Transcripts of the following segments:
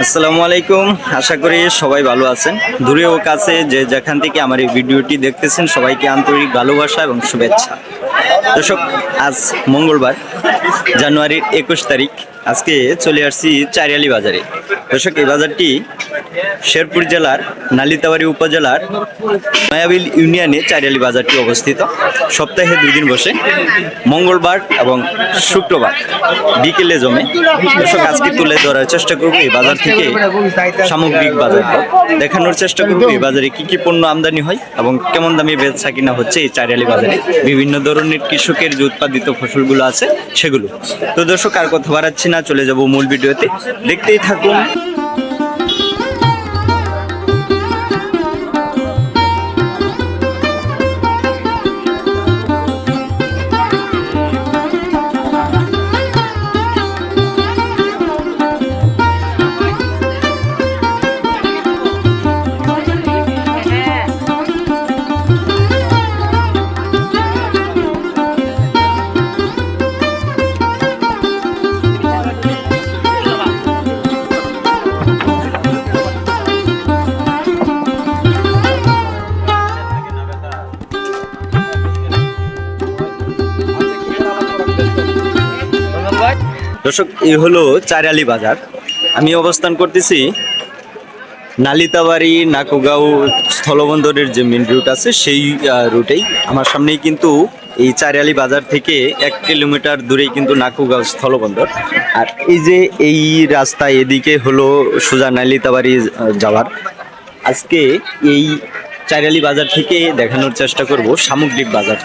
আসসালামু আলাইকুম। আশা করি সবাই ভালো আছেন। দূরে ও কাছে যে যেখান থেকে আমার এই ভিডিওটি দেখতেছেন, সবাইকে আন্তরিক ভালোবাসা এবং শুভেচ্ছা। দর্শক, আজ মঙ্গলবার, জানুয়ারির একুশ তারিখ। আজকে চলে আসছি চারিয়ালি বাজারে। দর্শক, এই বাজারটি শেরপুর জেলার, নালিতাবাড়ি উপজেলার মায়াবিল ইউনিয়নে চারিয়ালি বাজারটি অবস্থিত। সপ্তাহে দুই দিন বসে, মঙ্গলবার এবং শুক্রবার বিকেলে জমে। দর্শক, আজকে তুলে ধরার চেষ্টা করব এই বাজার থেকে সামগ্রিক বাজার। দেখানোর চেষ্টা করব এই বাজারে কি কি পণ্য আমদানি হয় এবং কেমন দামে বেচা কিনা হচ্ছে এই চারিয়ালি বাজারে। বিভিন্ন ধরনের কৃষকের যে উৎপাদিত ফসলগুলো আছে সেগুলো। তো দর্শক, আর কথা বাড়াচ্ছি না, চলে যাব মূল ভিডিওতে। দেখতেই থাকুন। দর্শক এ হলো চারালি বাজার। আমি অবস্থান করতেছি নালিতাবাড়ি, নাকুগাঁও স্থলবন্দরের যে মেন রুট আছে, সেই রুটেই আমার সামনেই কিন্তু এই চারিয়ালি বাজার থেকে এক কিলোমিটার দূরেই কিন্তু নাকুগাঁও স্থলবন্দর। আর এই যে এই রাস্তা এদিকে হলো সোজা নালিতাবাড়ি যাওয়ার। আজকে এই চারিয়ালি বাজার থেকে দেখানোর চেষ্টা করব সামগ্রিক বাজার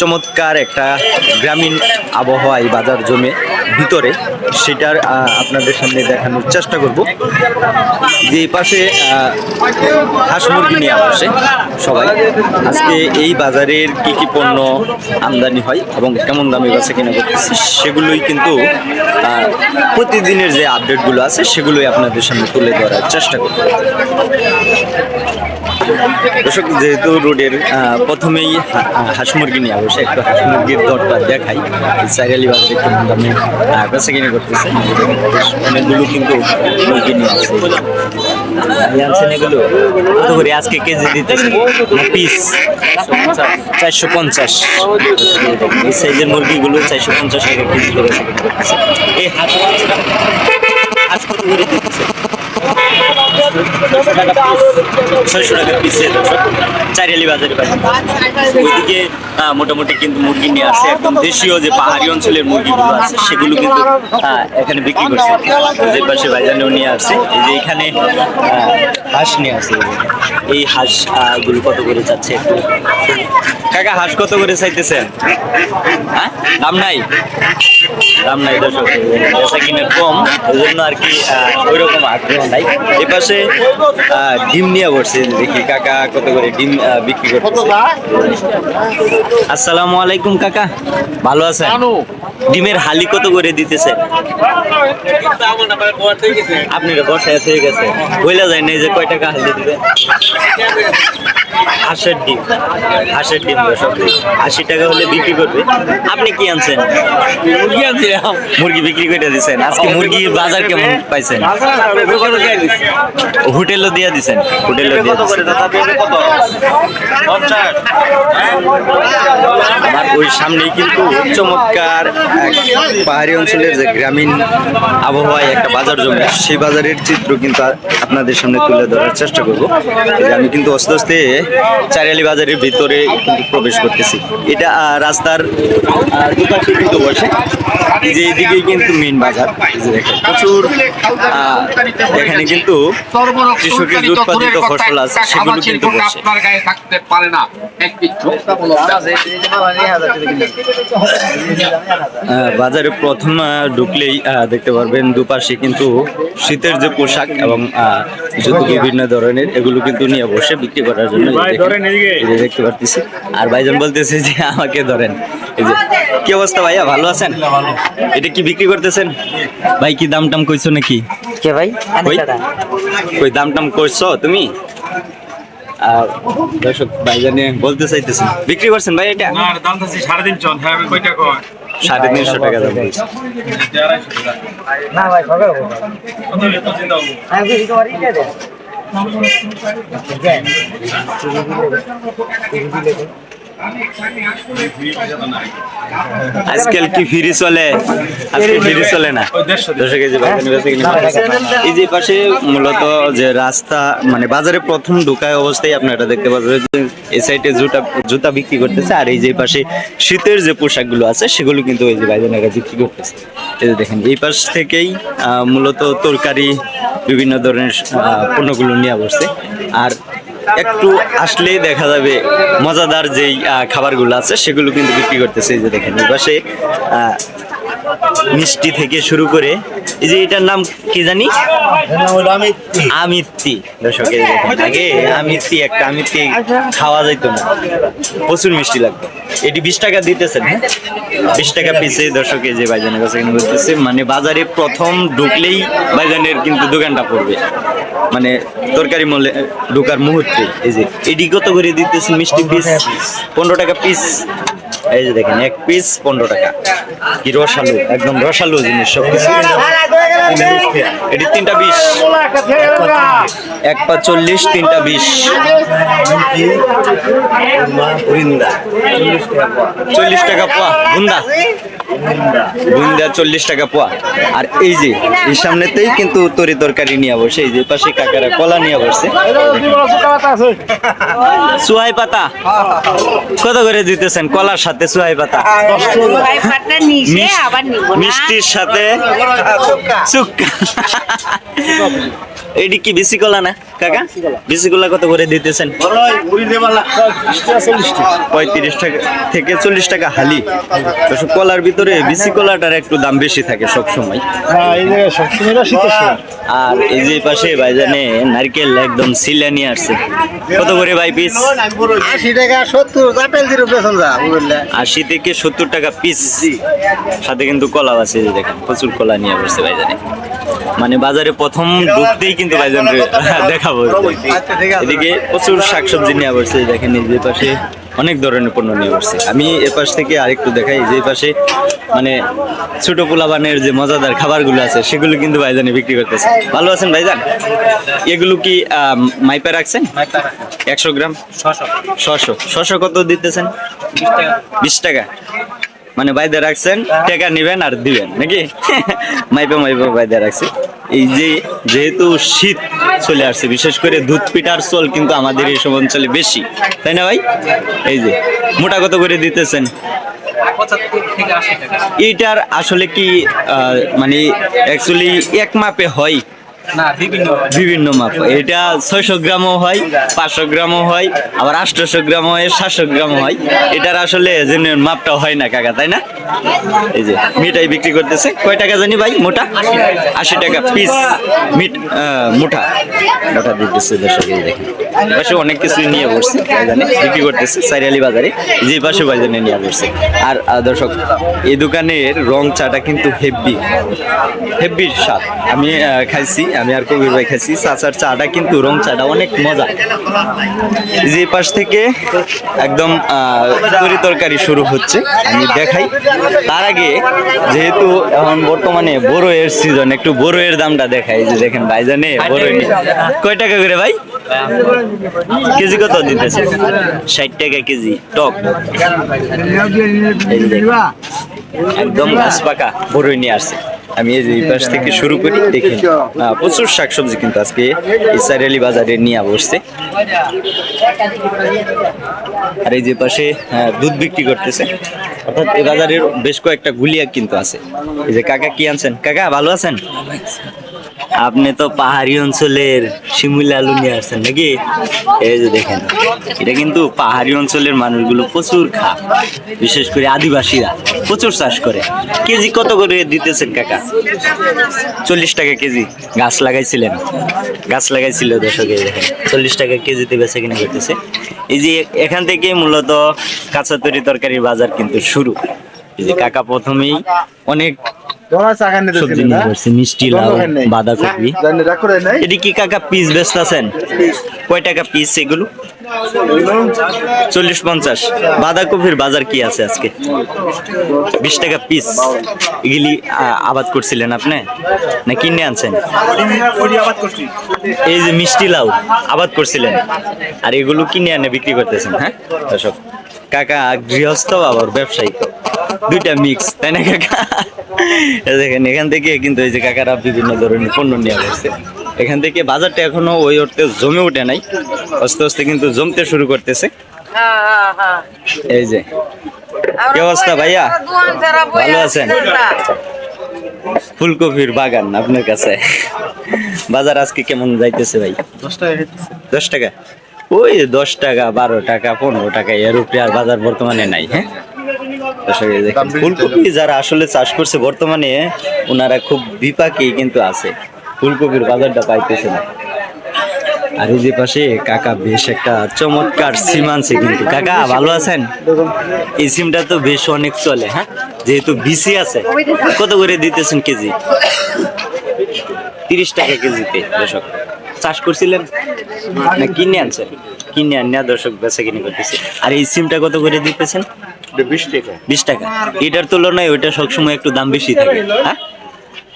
চমৎকার একটা গ্রামীণ আবহাওয়া এই বাজার জমে ভিতরে, সেটার আপনাদের সামনে দেখানোর চেষ্টা করব। যে পাশে হাঁস মুরগি নিয়ে আসে সবাই। আজকে এই বাজারের কি কি পণ্য আমদানি হয় এবং কেমন দামে বেচা কিনা করতেছে, সেগুলোই কিন্তু প্রতিদিনের যে আপডেটগুলো আছে, সেগুলোই আপনাদের সামনে তুলে ধরার চেষ্টা করব। দর্শক, যেহেতু রোডের প্রথমেই হাঁস মুরগি নিয়ে বসে একটু হাঁস মুরগির দরটা দেখাই। সাইরালি বাজারে কেমন দামে বেচা কিনে করতেছে। অনেকগুলো কিন্তু মুরগি নিয়ে আসছে আজকে পিস চারশো পঞ্চাশ। সাইজের মুরগিগুলো চারশো পঞ্চাশ টাকা ছয়শো বাজারে ওইদিকে মোটামুটি কিন্তু মুরগি নিয়ে আসে একদম দেশীয় যে পাহাড়ি অঞ্চলের মুরগিগুলো আছে, সেগুলো কিন্তু এখানে বিক্রি করছে। যে নিয়ে আসছে। যে এখানে হাঁস নিয়ে আসছে এই হাঁসগুলো কত করে চাচ্ছে একটু? কাকা হাঁস কত করে চাইতেছেন? হ্যাঁ? দাম নাই? দাম নাই দর্শক। বেচা কিনার কম ওই জন্য আর কি ওই রকম আগ্রহ নাই। এ পাশে ডিম নিয়ে বসছে দেখি কাকা কত করে ডিম বিক্রি করতেছে। আসসালামু আলাইকুম কাকা। ভালো আছেন? ডিমের হালি কত করে দিতেছে? আপনি বসায় থেকে গেছে। বইলা যায় না যে কয় টাকা হালি দিবে Damn it. হাঁসের ডিম হাঁসের ডিম আশি টাকা হলে বিক্রি করবে। আপনি কি আনছেন? মুরগি আনছিলাম। মুরগি বিক্রি করে দিচ্ছেন আজকে মুরগি বাজার কেমন পাইছেন? হোটেলও দিয়ে দিছেন। হোটেলও দিয়ে আমার ওই সামনেই কিন্তু চমৎকার পাহাড়ি অঞ্চলের যে গ্রামীণ আবহাওয়ায় একটা বাজার জমে সেই বাজারের চিত্র কিন্তু আপনাদের সামনে তুলে ধরার চেষ্টা করব। আমি কিন্তু আস্তে আস্তে চারিয়ালি বাজারের ভিতরে কিন্তু প্রবেশ করতেছি। এটা রাস্তার দুপাশে কিন্তু বসে। যে এইদিকেই কিন্তু মেন বাজার। দেখেন প্রচুর এখানে কিন্তু কৃষকের যে উৎপাদিত ফসল আছে সেগুলো কিন্তু বসে। থাকতে পারে না। আহ, বাজারে প্রথম আহ, ঢুকলেই আহ, দেখতে পারবেন দুপাশে কিন্তু শীতের যে পোশাক এবং আহ, জুতো বিভিন্ন ধরনের এগুলো কিন্তু নিয়ে বসে বিক্রি করার জন্য দেখতে পারতেছি। আর ভাইজান বলতেছে যে আমাকে ধরেন। এই যে কি অবস্থা ভাইয়া? ভালো আছেন? এটা কি বিক্রি করতেছেন? ভাই কি দাম টাম কইছো নাকি? কে ভাই? কই? কই দাম টাম করছ তুমি? আর দর্শক ভাইজানে বলতে চাইতেছেন বিক্রি করছেন ভাই এটা? না দাম সাড়ে তিন চন হ্যাঁ আমি কয়টা কয় সাড়ে তিনশো টাকা দাম না ভাই হবে আজকাল কি ফ্রি চলে? আজকে ফ্রি চলে না? এই যে পাশে মূলত যে রাস্তা মানে বাজারে প্রথম ঢোকায় অবস্থায় আপনারা দেখতে পাচ্ছেন এই সাইডে জুতা জুতা বিক্রি করতেছে, আর এই যে পাশে শীতের যে পোশাকগুলো আছে, সেগুলো কিন্তু এই যে ভাইজানেরা বিক্রি করতেছে। এই যে দেখেন, এই পাশ থেকেই মূলত তরকারি, বিভিন্ন ধরনের পণ্যগুলো নিয়ে বসছে আর একটু আসলেই দেখা যাবে মজাদার যেই খাবারগুলো আছে সেগুলো কিন্তু বিক্রি করতেছে এই যে দেখেন আহ, মিষ্টি থেকে শুরু করে এই যে এটার নাম কি জানি? আমিত্তি। দর্শক এই যে দেখেন আগে আমিত্তি একটা আমিত্তি খাওয়া যাইতো না। প্রচুর মিষ্টি লাগতো। এটি বিশ টাকা দিতেছেন হ্যাঁ? বিশ টাকা পিসে দর্শক এই যে ভাইজানের কাছে কিন্তু বলতেছে মানে বাজারে প্রথম ঢুকলেই ভাইজানের কিন্তু দোকানটা পড়বে। মানে তরকারি মলে ঢোকার মুহূর্তে এই যে। এডি কত করে দিতেছেন মিষ্টি পিস। পনেরো টাকা পিস। এই যে দেখেন, এক পিস পনেরো টাকা। কি রসালু, একদম রসালু জিনিস সব কিছু এটি তিনটা বিশ। এক পা চল্লিশ, তিনটা বিশ। চল্লিশ টাকা পোয়া। বুন্দা বুন্দা চল্লিশ টাকা পোয়া। আর এই যে এই সামনেতেই কিন্তু তরি তরকারি নিয়ে বসে এই যে পাশে কাকারা কলা নিয়ে বসছে সুহাই পাতা। কত করে দিতেছেন কলার সাথে সুহাই পাতা? মিষ্টির সাথে চুক্কা। এটি কি বেশি কলা না কাকা? বেশি কলা। কত করে দিতেছেন? পঁয়ত্রিশ টাকা থেকে চল্লিশ টাকা হালি। কলার ভিতরে বিসি কলাটার একটু দাম বেশি থাকে সব সময়। আর এই যে পাশে ভাইজানে নারকেল একদম সিলা নিয়ে আসছে। কত করে ভাই পিস আশি টাকা সত্তর আশি থেকে সত্তর টাকা পিস সাথে কিন্তু কলা আছে দেখেন প্রচুর কলা নিয়ে বসছে ভাইজানে। মানে বাজারে প্রথম ঢুকতেই কিন্তু ভাইজান দেখাবো আচ্ছা, এদিকে প্রচুর শাকসবজি নিয়ে বসছে দেখেন এই যে পাশে অনেক ধরনের পণ্য নিয়ে বসছে আমি এ পাশ থেকে আরেকটু দেখাই যে পাশে মানে ছোট পোলাবানের যে মজাদার খাবারগুলো আছে সেগুলো কিন্তু ভাইজানে বিক্রি করতেছে। ভালো আছেন ভাইজান এগুলো কি মাইপে রাখছেন? একশো গ্রাম? ছশো। ছশো। ছশো কত দিতেছেন? বিশ টাকা। মানে বাইদে রাখছেন টাকা নিবেন আর দিবেন নাকি? মাইপে মাইপে বাইদে রাখছে। এই যে যেহেতু শীত চলে আসছে বিশেষ করে দুধ পিঠার চল কিন্তু আমাদের এই সব অঞ্চলে বেশি তাই না ভাই? এই যে মোটা কত করে দিতেছেন? এইটার আসলে কি আহ, মানে অ্যাকচুয়ালি এক মাপে হয়? বিভিন্ন মাপ এটা ছয়শো গ্রামও হয় পাঁচশো গ্রামও হয় আবার আটশোশো গ্রাম হয় সাতশো গ্রাম হয়। এটার আসলে জেনুইন মাপটা হয় না কাকা তাই না? এই যে মিঠাই বিক্রি করতেছে। কয় টাকা জানি ভাই মোটা? আশি টাকা পিস মিট আহ, মোটা। দিতেছে দর্শক দেখেন পাশে অনেক কিছু নিয়ে বসছে, জানি, বিক্রি করতেছে, সাইরালি বাজারে, যে পাশে বাজারে নিয়ে বসছে। আর দর্শক, এই দোকানের রং চাটা কিন্তু হেভি হেভি স্বাদ। আমি খাইছি, আমি আর কবির ভাই খাইছি, চাচার চাটা কিন্তু, রং চাটা অনেক মজা। যে পাশ থেকে একদম তরি তরকারি শুরু হচ্ছে, আমি দেখাই। তার আগে, যেহেতু এখন বর্তমানে বড়োয়ের সিজন একটু বড়োয়ের দামটা দেখাই যে দেখেন ভাইজানে বড়ো কয় টাকা করে ভাই? কেজি কত দিতেছে? ষাট টাকা কেজি, টক। একদম গাছ পাকা নিয়ে আসছে। আমি এই পাশ থেকে শুরু করি দেখি প্রচুর শাকসবজি কিন্তু আজকে ইসারেলি বাজারে নিয়ে বসছে। আর এই যে পাশে দুধ বিক্রি করতেছে। অর্থাৎ এই বাজারের বেশ কয়েকটা গুলিয়া কিন্তু আছে। এই যে কাকা কি আনছেন? কাকা, ভালো আছেন? আপনি তো পাহাড়ি অঞ্চলের শিমুল আলু নিয়ে আসছেন নাকি? এই যে দেখেন, এটা কিন্তু পাহাড়ি অঞ্চলের মানুষগুলো প্রচুর খা, বিশেষ করে আদিবাসীরা প্রচুর চাষ করে। কেজি কত করে দিতেছেন কাকা? চল্লিশ টাকা কেজি, গাছ লাগাইছিলেন। গাছ লাগাইছিল দর্শক দেখেন, চল্লিশ টাকা কেজিতে বেচা কিনা করতেছে। এই যে এখান থেকে মূলত কাঁচা তরি তরকারির বাজার কিন্তু শুরু। এই যে কাকা প্রথমেই অনেক সবজি নিয়ে বসছে মিষ্টি লাউ বাঁধাকপি। জানি রাখ করে নাই? এটি কি কাকা পিস কয় টাকা পিস এগুলো? চল্লিশ পঞ্চাশ। বাঁধাকপির বাজার কি আছে আজকে? বিশ টাকা পিস এগুলি আবাদ করছিলেন আপনি? না কিনে আনছেন? এই যে মিষ্টি লাউ আবাদ করছিলেন। আর এগুলো কিনে আনে বিক্রি করতেছেন হ্যাঁ? কাকা গৃহস্থ আবার ব্যবসায়িক দুইটা মিক্স তাই না কাকা? দেখেন এখান থেকে কিন্তু এই যে কাকারা বিভিন্ন ধরনের পণ্য নিয়ে আসছে। এখান থেকে বাজারটা এখনও ওই অর্থে জমে ওঠে নাই আস্তে আস্তে কিন্তু জমতে শুরু করতেছে। এই যে কি অবস্থা ভাইয়া? ভালো আছেন? ফুলকপির বাগান আপনার কাছে। বাজার আজকে কেমন যাইতেছে ভাই? দশ টাকা? ওই দশ টাকা বারো টাকা পনেরো টাকা এর উপরে আর বাজার বর্তমানে নাই হ্যাঁ? ফুলকপি যারা আসলে চাষ করছে বর্তমানে ওনারা খুব বিপাকে কিন্তু আছে। ফুলকপির বাজারটা পাইতেছে না। আর এই যে পাশে কাকা বেশ একটা চমৎকার সিম আনছে কিন্তু। কাকা ভালো আছেন? এই সিমটা তো বেশ অনেক চলে হ্যাঁ? যেহেতু বিসি আছে কত করে দিতেছেন কেজি? তিরিশ টাকা কেজিতে দর্শক। চাষ করছিলেন? না কিনে আনছেন? কিনে আনিয়া দর্শক বেচা কিনে করতেছে। আর এই সিমটা কত করে দিতেছেন? বিশ টাকা। এটার তুলনায় ওইটা সবসময় একটু দাম বেশি থাকে। হ্যাঁ?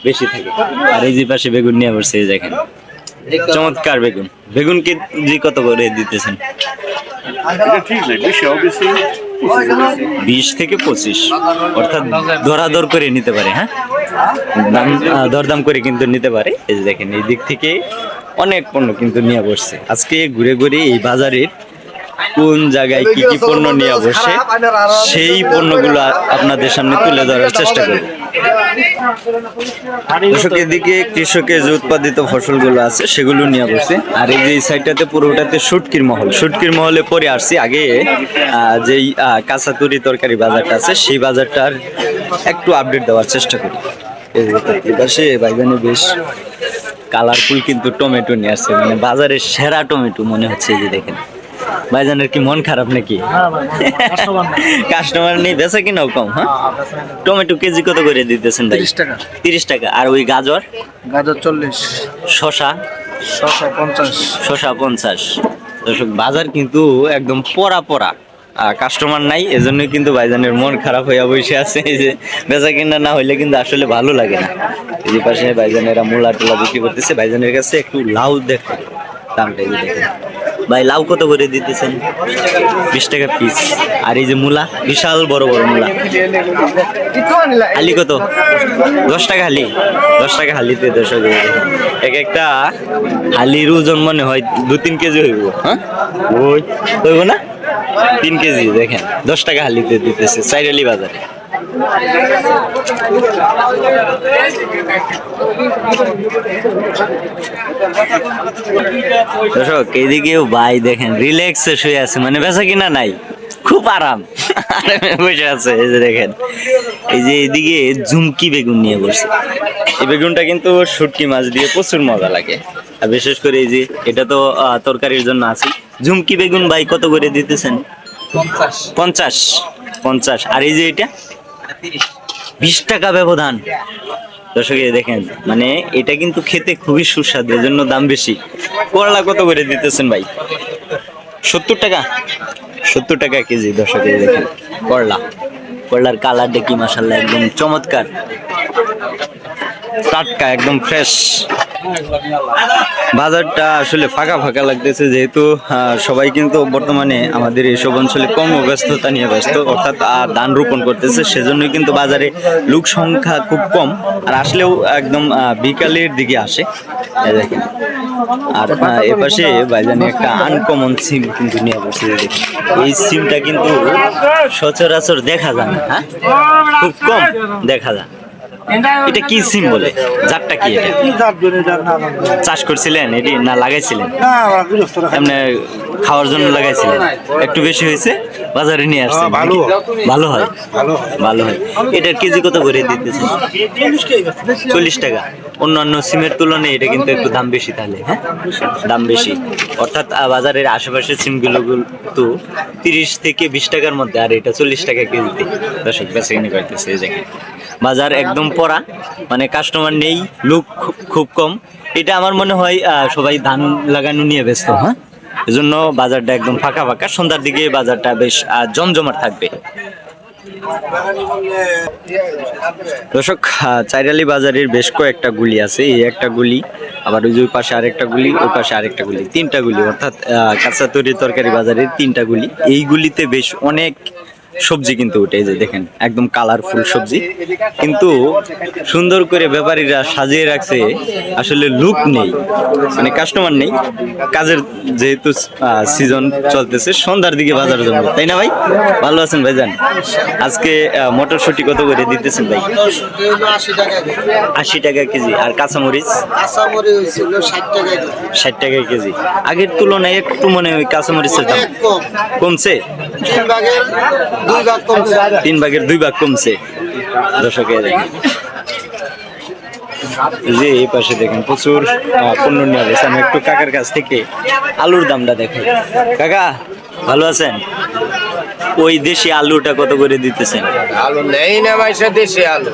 বেশি থাকে। আর এই যে পাশে বেগুন নিয়ে এই দেখেন। চমৎকার বেগুন। বেগুন কেজি কত করে দিতেছেন? বিশ থেকে পঁচিশ। অর্থাৎ দরাদর করে নিতে পারে হ্যাঁ? দাম দরদাম করে কিন্তু নিতে পারে। এই যে দেখেন এই দিক থেকে অনেক পণ্য কিন্তু নিয়ে বসছে। আজকে ঘুরে ঘুরে এই বাজারের কোন জায়গায় কি কি পণ্য নিয়ে বসে সেই পণ্যগুলো আপনাদের সামনে তুলে ধরার চেষ্টা করব দর্শক এদিকে কৃষকের যে উৎপাদিত ফসলগুলো আছে সেগুলো নিয়ে বসছে আর এই যে সাইডটাতে পুরোটাতে শুটকির মহল। শুটকির মহলে পরে আসছি। আগে যেই কাঁচা তরি তরকারি বাজারটা আছে সেই বাজারটার একটু আপডেট দেওয়ার চেষ্টা করি। এই যে এই পাশে বাইগানে বেশ কালারফুল কিন্তু টমেটো নিয়ে আসছে। মানে বাজারের সেরা টমেটো মনে হচ্ছে এই যে দেখেন। ভাইজানের কি মন খারাপ নাকি? কাস্টমার নেই। বেচা কিনাও কম হ্যাঁ? টমেটো কেজি কত করে দিতেছেন ভাই? তিরিশ টাকা। তিরিশ টাকা। আর ওই গাজর? গাজর চল্লিশ। শশা ছশো পঞ্চাশ। শশা পঞ্চাশ। দর্শক বাজার কিন্তু একদম পরা পরা কাস্টমার নাই এজন্যই কিন্তু ভাইজানের মন খারাপ হইয়া বসে আছে। এই যে বেচা কিনা না হইলে কিন্তু আসলে ভালো লাগে না। এই পাশে ভাইজানেরা মূলা টোলা বিক্রি করতেছে। ভাইজানের কাছে একটু লাউ দেখো। দামটা দেখেন ভাই, লাউ কত করে দিতেছেন? বিশ টাকা পিস আর এই যে মূলা, বিশাল বড় বড় মূলা। হালি কত? দশ টাকা হালি। দশ টাকা হালিতে দশ এক একটা হালির ওজন মনে হয় দু তিন কেজি হইব। হ্যাঁ? ওই, হইব না? তিন কেজি, দেখেন। দশ টাকা হালিতে দিতেছে, চাইরালি বাজারে। দর্শক এইদিকেও ভাই দেখেন রিল্যাক্সে শুয়ে আছে। মানে বেচা কিনা নাই খুব আরাম। বসে আছে এই যে দেখেন। এই যে এদিকে ঝুমকি বেগুন নিয়ে বসে। এই বেগুনটা কিন্তু শুটকি মাছ দিয়ে প্রচুর মজা লাগে। আর বিশেষ করে এই যে এটা তো তরকারির জন্য আছে। ঝুমকি বেগুন ভাই কত করে দিতেছেন? পঞ্চাশ। পঞ্চাশ। আর এই যে এটা? বিশ টাকা ব্যবধান। দর্শক দেখেন মানে এটা কিন্তু খেতে খুবই সুস্বাদু, এজন্য দাম বেশি। করলা কত করে দিতেছেন ভাই? সত্তর টাকা? সত্তর টাকা কেজি, দর্শক দেখেন, করলা। করলার কালারটা কি মাসাল্লাহ একদম চমৎকার। টাটকা, একদম ফ্রেশ বাজারটা আসলে ফাঁকা ফাঁকা লাগতেছে যেহেতু সবাই কিন্তু বর্তমানে আমাদের এইসব অঞ্চলে কর্মব্যস্ততা নিয়ে ব্যস্ত, অর্থাৎ ধান রোপণ করতেছে, সেজন্যই কিন্তু বাজারে লোক সংখ্যা খুব কম। আর আসলেও একদম বিকালের দিকে আসে। দেখেন। আর এপাশে ভাইজানি একটা আনকমন সিম কিন্তু নিয়ে বসে। এই সিমটা কিন্তু সচরাচর দেখা যায় না হ্যাঁ? খুব কম দেখা যায়। এটা কি সিম বলে জাতটা কি এটা? চাষ করছিলেন? এটি না লাগাইছিলেন? এমনি খাওয়ার জন্য লাগাইছিলেন? একটু বেশি হয়েছে? বাজারে নিয়ে আসছেন? ভালো। ভালো হয়? ভালো ভালো হয়। এটার কেজি কত করে দিতেছেন? চল্লিশ টাকা। অন্যান্য সিমের তুলনায় এটা কিন্তু একটু দাম বেশি তাহলে হ্যাঁ? দাম বেশি। অর্থাৎ বাজারের আশেপাশের সিমগুলো তো তিরিশ থেকে বিশ টাকার মধ্যে আর এটা চল্লিশ টাকা কেজিতে দর্শক বেচে কিনে করতেছে এই জায়গায়। বাজার একদম পড়া মানে কাস্টমার নেই লুক খুব কম। এটা আমার মনে হয় সবাই ধান লাগানো নিয়ে ব্যস্ত। হ্যাঁ। এজন্য বাজারটা একদম ফাঁকা ফাঁকা সন্ধ্যার দিকে বাজারটা বেশ জমজমাট থাকবে। দর্শক চাইরালি বাজারের বেশ কয়েকটা গুলি আছে। এই একটা গুলি আবার ওই যে ওই পাশে আরেকটা গুলি ওই পাশে আরেকটা গুলি তিনটা গুলি অর্থাৎ আহ, কাঁচা তৈরি তরকারি বাজারের তিনটা গুলি। এই গুলিতে বেশ অনেক সবজি কিন্তু উঠে যে দেখেন একদম কালারফুল সবজি। কিন্তু সুন্দর করে ব্যাপারীরা সাজিয়ে রাখছে আসলে লুক নেই মানে কাস্টমার নেই। কাজের যেহেতু সিজন চলতেছে সন্ধ্যার দিকে বাজার জমবে তাই না ভাই? ভালো আছেন ভাই জান আজকে মটরশুঁটি কত করে দিতেছেন ভাই? আশি টাকা কেজি। আর কাঁচামরিচ? ষাট টাকা কেজি। আগের তুলনায় একটু মনে হয় কাঁচামরিচের দাম কমছে? তিন ভাগের দুই ভাগ কমছে। দর্শকের যে এই পাশে দেখেন প্রচুর পণ্য নিয়ে গেছে আমি একটু কাকার কাছ থেকে আলুর দামটা দেখেন। কাকা, ভালো আছেন? ওই দেশি আলুটা কত করে দিতেছেন? আলু নেই না মাইসা দেশে আলু।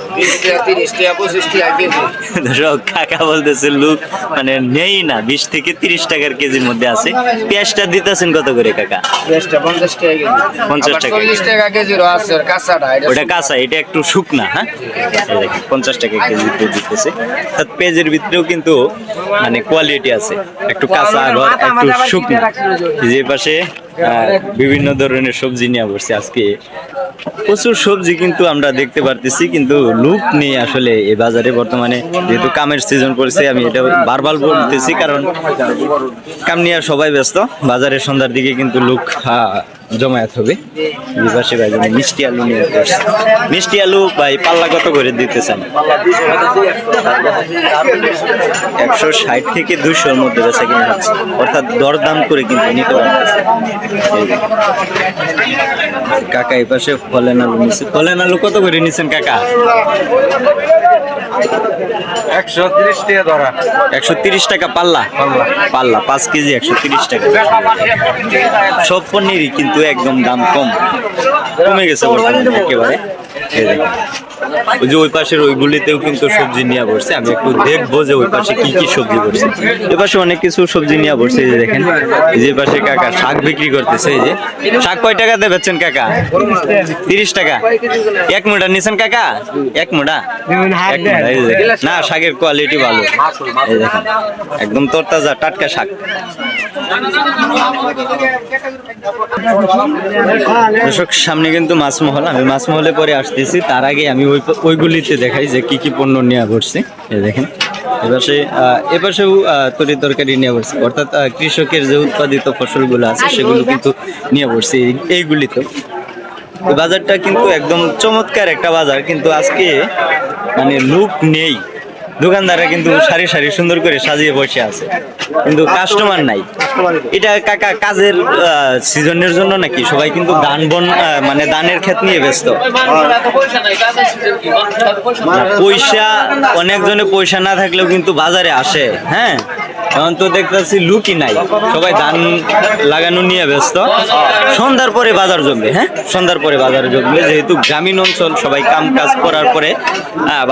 দর্শক কাকা বলতেছে লুক মানে নেই না বিশ থেকে তিরিশ টাকার কেজির মধ্যে আছে। পেঁয়াজটা দিতেছেন কত করে কাকা? পেঁয়াজটা পঞ্চাশ টাকা 50 টাকা। চল্লিশ টাকা কেজিরও আছে আর কাঁচাটা ওটা কাঁচা এটা একটু শুকনা হ্যাঁ? পঞ্চাশ টাকা কেজি দিতেছে। অর্থাৎ পেঁয়াজের ভিতরেও কিন্তু মানে কোয়ালিটি আছে। একটু কাঁচা আবার একটু শুকনা। যে পাশে বিভিন্ন ধরনের সবজি নিয়ে বসছি আজকে। প্রচুর সবজি কিন্তু আমরা দেখতে পারতেছি কিন্তু লুক নেই আসলে এই বাজারে বর্তমানে যেহেতু কামের সিজন পড়েছে আমি এটা বারবার বলতেছি কারণ কাম নিয়ে সবাই ব্যস্ত বাজারের সন্ধ্যার দিকে কিন্তু লুক জমায়েত হবে। এই পাশে ভাই মিষ্টি আলু নিয়ে। মিষ্টি আলু ভাই পাল্লা কত করে দিতেছেন? একশো ষাট থেকে দুশোর মধ্যে বেচা কিনা হচ্ছে। অর্থাৎ দরদাম করে কিন্তু নিতে পারতেছে। কাকা এই পাশে ফলেন আলু নিচ্ছে ফলেন আলু কত করে নিচ্ছেন কাকা? একশো তিরিশ টাকা ধরা। একশো তিরিশ টাকা পাল্লা? পাল্লা। পাঁচ কেজি একশো তিরিশ টাকা। সব পনিরই কিন্তু একদম দাম কম। কমে গেছে বর্তমানে একেবারে। ওই যে ওই পাশের ওইগুলিতেও কিন্তু সবজি নিয়ে বসছে। আমি একটু দেখব যে ওই পাশে কি কি সবজি বসছে। ওই পাশে অনেক কিছু সবজি নিয়ে বসছে, এই যে দেখেন। এই যে পাশে কাকা শাক বিক্রি করতেছে, এই যে। শাক কয় টাকাতে বেচছেন কাকা? তিরিশ টাকা। এক মোটা নিছেন কাকা? এক মোটা। না, শাকের কোয়ালিটি ভালো। এই দেখেন, একদম তরতাজা, টাটকা শাক। দর্শক, সামনে কিন্তু মাছমহল। আমি মাছমহলে পরে আসতেছি। তার আগে আমি ওই ওইগুলিতে দেখাই যে কি কি পণ্য নিয়ে ঘটছে। দেখেন। এপাশে সে এপাশেও সেও তরি তরকারি নিয়ে পড়ছে অর্থাৎ কৃষকের যে উৎপাদিত ফসলগুলো আছে সেগুলো কিন্তু নিয়ে পড়ছে এই- এইগুলিতে বাজারটা কিন্তু একদম চমৎকার একটা বাজার কিন্তু আজকে মানে লুক নেই। দোকানদাররা কিন্তু সারি সারি সুন্দর করে সাজিয়ে বসে আছে। কিন্তু কাস্টমার নাই। এটা কাকা কাজের সিজনের জন্য নাকি? সবাই কিন্তু ধান বন মানে ধানের ক্ষেত নিয়ে ব্যস্ত। পয়সা, অনেকজনে পয়সা না থাকলেও কিন্তু বাজারে আসে হ্যাঁ? এখন তো দেখতেছি লুকই নাই। সবাই ধান লাগানো নিয়ে ব্যস্ত। সন্ধ্যার পরে বাজার জমবে হ্যাঁ? সন্ধ্যার পরে বাজার জমবে। যেহেতু গ্রামীণ অঞ্চল, সবাই কাম কাজ করার পরে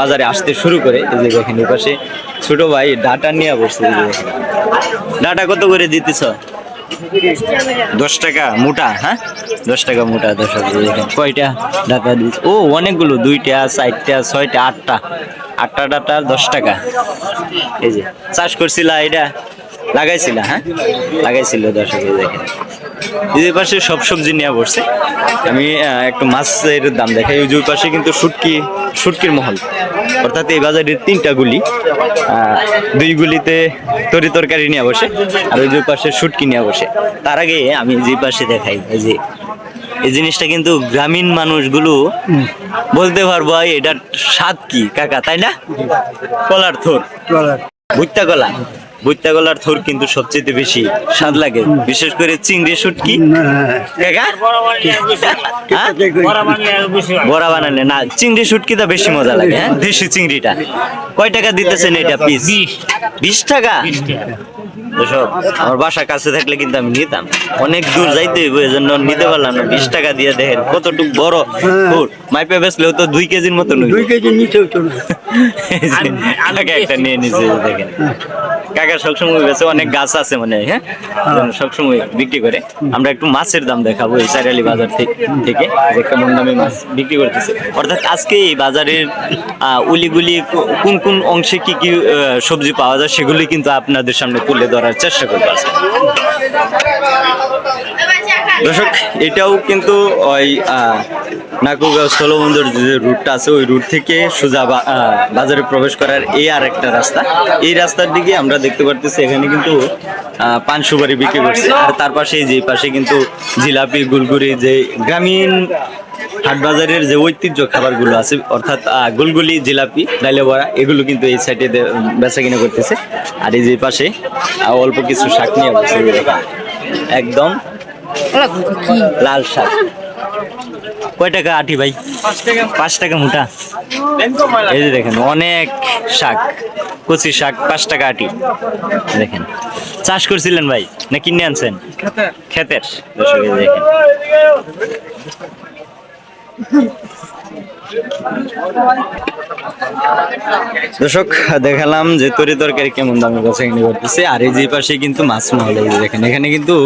বাজারে আসতে শুরু করে। এই যে দেখেন এই পাশে ছোট ভাই, ডাটা নিয়ে বসছে দেখেন। ডাটা কত করে দিতেছ? দশ টাকা মোটা হ্যাঁ? দশ টাকা মোটা, দশ দেখেন। কয়টা ডাটা দিচ্ছে ও, অনেকগুলো, দুইটা, চারটা, ছয়টা, আটটা। আটটা ডাটা দশ টাকা। এই যে, চাষ করছিলা এটা? লাগাইছিলা হ্যাঁ? লাগাইছিল দর্শক দেখেন। এই পাশে সব সবজি নিয়ে বসছে। আমি একটু মাছের দাম দেখাই। ওই পাশে কিন্তু শুটকি শুটকির মহল। অর্থাৎ এই বাজারের তিনটা গুলি দুই গুলিতে তরি তরকারি নিয়ে বসে আর ওই পাশে শুটকি নিয়ে বসে। তার আগে আমি যে পাশে দেখাই এই যে এই জিনিসটা কিন্তু গ্রামীণ মানুষগুলো বলতে পারব "এই এটার স্বাদ কি? কাকা তাই না? কলার থোর। ভুট্টা কলা। ভুট্টা কলার থোর কিন্তু সবচেয়ে বেশি স্বাদ লাগে। বিশেষ করে চিংড়ি শুটকি। হ্যাঁ? বড়া বানালে না চিংড়ি শুটকিটা বেশি মজা লাগে হ্যাঁ? দেশি চিংড়িটা। কয় টাকা দিতেছেন এটা পিস বিশ। টাকা? এসব আমার বাসা কাছে থাকলে কিন্তু আমি নিতাম। অনেক দূর যাইতে হইব এই জন্য নিতে পারলাম না। বিশ টাকা দিয়ে দেখেন কতটুকু বড় ফুল মাইপে বেসলেও তো দুই কেজির মতো নই দুই কেজি নিচে একটা নিয়ে এই দেখেন। কাকা সবসময় বেছে অনেক গাছ আছে মানে হ্যাঁ সবসময় বিক্রি করে। আমরা একটু মাছের দাম দেখাবো এই চারিয়ালি বাজার থেকে যে কেমন দামে মাছ বিক্রি করতেছে। অর্থাৎ আজকে এই বাজারের উলিগুলি কোন কোন অংশে কি কি সবজি পাওয়া যায় সেগুলি কিন্তু আপনাদের সামনে তুলে ধরার চেষ্টা করব আজকে। দর্শক এটাও কিন্তু ওই আহ, নাকুগাঁও স্থলবন্দর যে রুটটা আছে ওই রুট থেকে সোজা বাজারে প্রবেশ করার এই আর একটা রাস্তা। এই রাস্তার দিকে আমরা দেখতে পারতেছি এখানে কিন্তু পান সুপারি বিক্রি করছে। আর তার পাশে যে পাশে কিন্তু জিলাপি গুলগুড়ি যে গ্রামীণ হাট বাজারের যে ঐতিহ্য খাবারগুলো আছে অর্থাৎ আহ, গুলগুলি জিলাপি ডাইলে বড়া এগুলো কিন্তু এই সাইডে বেচা কিনা করতেছে। আর এই যে পাশে অল্প কিছু শাক নিয়ে একদম লাল শাক। কয় টাকা আটি ভাই? পাঁচ টাকা মোটা। এই যে দেখেন অনেক শাক কচি শাক পাঁচ টাকা আটি। দেখেন চাষ করছিলেন ভাই না কিনে আনছেন? খেতের। দেখেন। দর্শক দেখালাম যে তরি তরকারি কেমন দামে বেচা কিনে করতেছে আর এই যে পাশে কিন্তু মাছ মহল দেখেন এখানে কিন্তু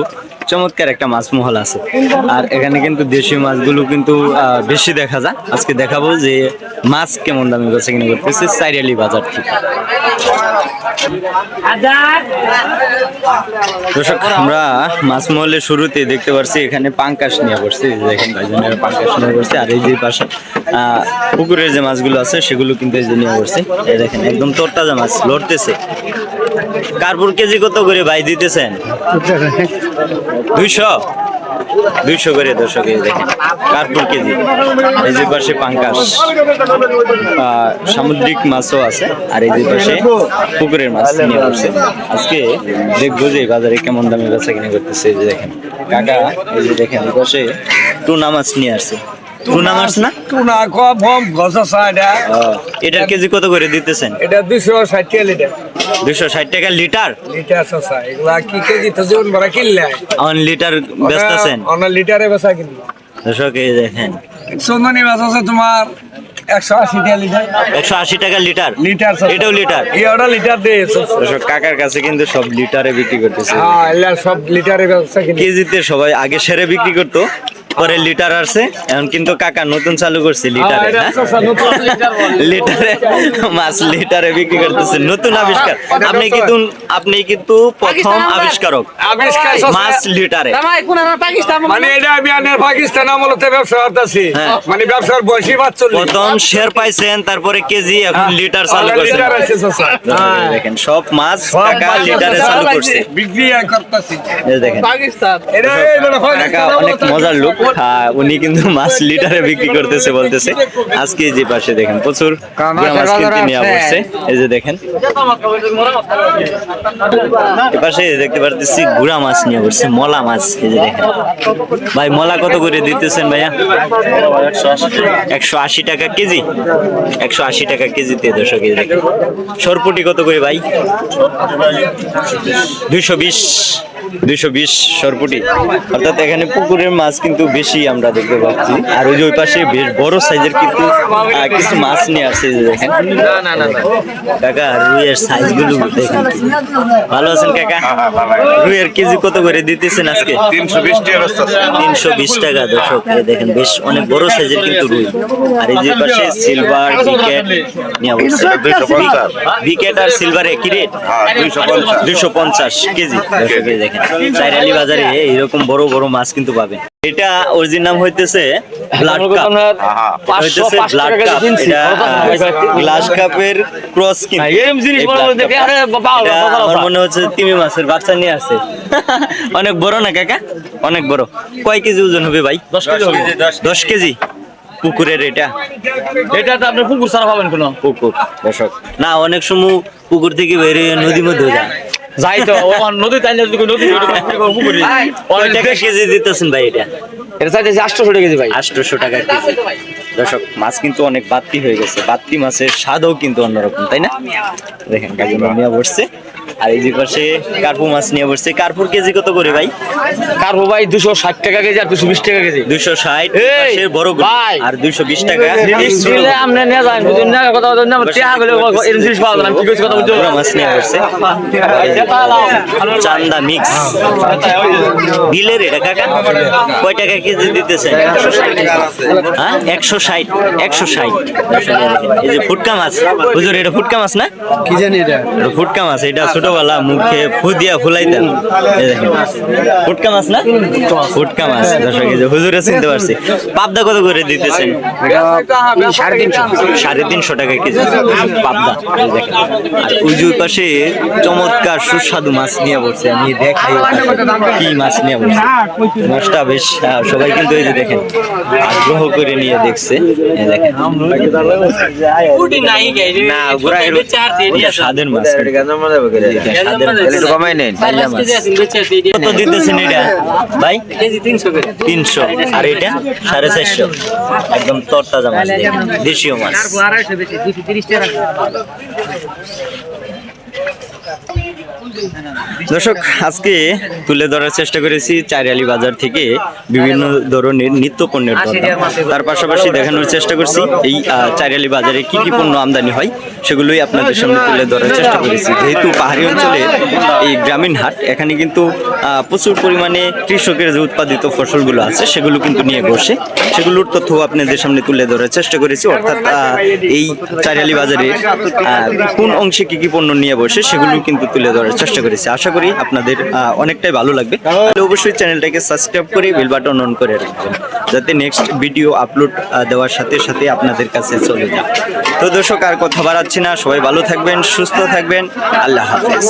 চমৎকার একটা মাছ মহল আছে। আর এখানে কিন্তু দেশি মাছগুলো কিন্তু বেশি দেখা যায়। আজকে দেখাবো যে মাছ কেমন দামে করছে কিনে করতেছে সাইরালি বাজার থেকে। দর্শক আমরা মাছ মহলের শুরুতে দেখতে পাচ্ছি এখানে পাঙ্কাশ নিয়ে পড়ছে এই যে দেখেন ভাইজনের পাঙ্কাশ নিয়ে পড়ছে আর এই যে পাশে আহ, পুকুরের যে মাছগুলো আছে সেগুলো কিন্তু এই যে নিয়ে পড়ছে এই দেখেন একদম তরতাজা মাছ লড়তেছে। কার্পুর কেজি কত করে ভাই দিতেছেন? দুইশো? দুইশো করে দর্শক দেখেন, কার্পুর কেজি। এই যে পাশে পাঙ্কাশ সামুদ্রিক মাছও আছে, আর এই যে পাশে পুকুরের মাছ নিয়ে আসছে আজকে দেখব যে বাজারে কেমন দামে বেচা কিনে করতেছে, এই যে দেখেন। কাকা, এই যে দেখেন, এই পাশে টুনা মাছ নিয়ে আসছে। টুনা মাছ না? টুনা কম কম গছা সাইডা এটার কেজি কত করে দিতেছেন? এটা দুশো ষাট টাকা লিটার। দুশো ষাট টাকা লিটার? লিটার সসা এগুলা কি কেজি তো কিনলে? On litre বেচতেছেন? অন লিটারে বেচা কিনলে দর্শক এই দেখেন। চন্দনী মাছ আছে তোমার একশো আশি টাকা লিটার। একশো আশি টাকা লিটার? লিটার এটাও লিটার? এটা লিটার দিয়ে কাকার কাছে কিন্তু সব লিটারে বিক্রি করতেছে। হ্যাঁ সব লিটারে বেচা কেজিতে সবাই আগে সেরে বিক্রি করতো পরে লিটার আসছে। এখন কিন্তু কাকা নতুন চালু করছে লিটারে হ্যাঁ? লিটার মাছ লিটারে বিক্রি করতেছে নতুন আবিষ্কার। আপনি কিন্তু আপনি কিন্তু প্রথম আবিষ্কারক। আবিষ্কার শসা- মাছ লিটারে। মানে এটা আমি আনের পাকিস্তান আমলতে ব্যবসা করতেছি। হ্যাঁ। মানে ব্যবসার বয়সী বাচ্চল্লিশ। প্রথম শের পাইছেন তারপরে কেজি এখন লিটার চালু করছেন। লিটার শসা হ্যাঁ। দেখেন সব মাছ কাকা লিটারে চালু করছে। বিক্রি করতেছি। এই দেখেন কাকা পাকিস্তান অনেক মজার লোক। হ্যাঁ, উনি কিন্তু মাছ লিটারে বিক্রি করতেছে বলতেছে। আজকে যে পাশে দেখেন প্রচুর মাছ কিনতে নিয়ে বসছে এই যে দেখেন এপাশে দেখতে পারতেছি গুড়া মাছ নিয়ে বসছে মলা মাছ এই যে দেখেন। ভাই মলা কত করে দিতেছেন ভাইয়া? একশো আশি টাকা কেজি একশো আশি টাকা কেজিতে দশ কেজি সরপুটি কত করে ভাই? দুইশো বিশ। দুইশো বিশ সরপুটি। অর্থাৎ এখানে পুকুরের মাছ কিন্তু বেশি আমরা দেখতে পাচ্ছি। আর ওই যে ওই পাশে বেশ বড় সাইজের কিন্তু কিছু মাছ নিয়ে আসছে দেখেন। কাকা রুইয়ের সাইজগুলো দেখেন। ভালো আছেন কাকা? রুইয়ের কেজি কত করে দিতেছেন আজকে? তিনশো বিশ টাকা তিনশো বিশ টাকা দর্শক। দেখেন বেশ অনেক বড় সাইজের কিন্তু রুই। আর এই যে পাশে সিলভার বিকেট নিয়ে বিকেট আর সিলভার একই রেট? দুইশো পঞ্চাশ। কেজি দর্শক দেখেন। চাইরালি বাজারে এইরকম বড় বড় মাছ কিন্তু পাবেন। এটা অরিজিন নাম হইতেছে ব্লাড কাপ। হইতেছে ব্লাড কাপ। এটা গ্লাস কাপের ক্রস কিন্তু। এই blood cup টা। এটা আমার মনে হচ্ছে তিমি মাছের বাচ্চা নিয়ে আছে অনেক বড় না কাকা? অনেক বড়। কয় কেজি ওজন হবে ভাই? দশ কেজি দশ কেজি। পুকুরের এটা। এটা তো আপনি পুকুর ছাড়া পাবেন কোনো। পুকুর। না অনেক সময় পুকুর থেকে বেরিয়ে নদীর মধ্যে যায়। যাই তো নদী তাই নদী টাকা কেজি দিতেছেন ভাই এটা? এটা চাইছে আটশো টাকা কেজি ভাই। আটশোশো টাকা কেজি। দর্শক মাছ কিন্তু অনেক বাত্তি হয়ে গেছে। বাত্তি মাছের স্বাদও কিন্তু অন্যরকম তাই না? দেখেন কাজী মামিয়া বসছে। আর এই যে পাশে কার্পু মাছ নিয়ে বসছে কার্পুর কেজি কত করে ভাই কার্পো ভাই দুশো ষাট টাকা কেজি আর দুশো বিশ টাকা কেজি দুইশো ষাট বড় ভাই। আর দুইশো বিশ টাকা দিলে নিয়ে যান কথা বলছেন না টিয়া হলে এরকম জিনিস পাওয়া যায় কি কথা বলছো মাছ নিয়ে বসছে চান্দা মিক্স বিলের এটা কাকা কয় টাকা কেজি দিতেছেন হ্যাঁ একশো ষাট একশো ষাট এই যে ফুটকা মাছ এটা ফুটকা মাছ না কি জানি এটা এটা ফুটকা মাছ এটা ছোটবেলা মুখে ফু দিয়া ফুলাইতেন ফুটকা মাছ না? ফুটকা মাছ দর্শক হুজুরে চিনতে পারছি। পাবদা কত করে দিতেছেন? সাড়ে তিনশো। টাকা কেজি। পাবদা আর উজু পাশে চমৎকার সুস্বাদু মাছ নিয়ে পড়ছে আমি দেখাই কি মাছ নিয়ে পড়ছে মাছটা বেশ সবাই কিন্তু এই যে দেখেন আগ্রহ করে নিয়ে দেখছে। দেখেন। না স্বাদের মাছ। স্বাদের কমাই নেন। কত দিতেছেন এটা? ভাই? তিনশো আর এটা? সাড়ে চারশো। একদম তরতাজা মাছ দেশীয় মাছ। দর্শক, আজকে তুলে ধরার চেষ্টা করেছি চারিয়ালি বাজার থেকে বিভিন্ন ধরনের নিত্য পণ্যের। তার পাশাপাশি দেখানোর চেষ্টা করছি এই চারিয়ালি বাজারে কি কি পণ্য আমদানি হয়, সেগুলোই আপনাদের সামনে তুলে ধরার চেষ্টা করেছি। যেহেতু পাহাড়ি অঞ্চলে এই গ্রামীণ হাট, এখানে কিন্তু প্রচুর পরিমাণে কৃষকের যে উৎপাদিত ফসলগুলো আছে, সেগুলো কিন্তু নিয়ে বসে। সেগুলোর তথ্য আপনাদের সামনে তুলে ধরার চেষ্টা করেছি। অর্থাৎ এই চারিয়ালি বাজারে কোন অংশে কি কি পণ্য নিয়ে বসে, সেগুলো কিন্তু তুলে ধরার চেষ্টা করেছি। আশা করি আপনাদের অনেকটাই ভালো লাগবে। তাহলে অবশ্যই চ্যানেলটাকে সাবস্ক্রাইব করে বেল বাটন অন করে রাখবেন, যাতে নেক্সট ভিডিও আপলোড দেওয়ার সাথে সাথে আপনাদের কাছে চলে যায়। তো দর্শক, আর কথা বাড়াচ্ছি না। সবাই ভালো থাকবেন, সুস্থ থাকবেন। আল্লাহ হাফেজ।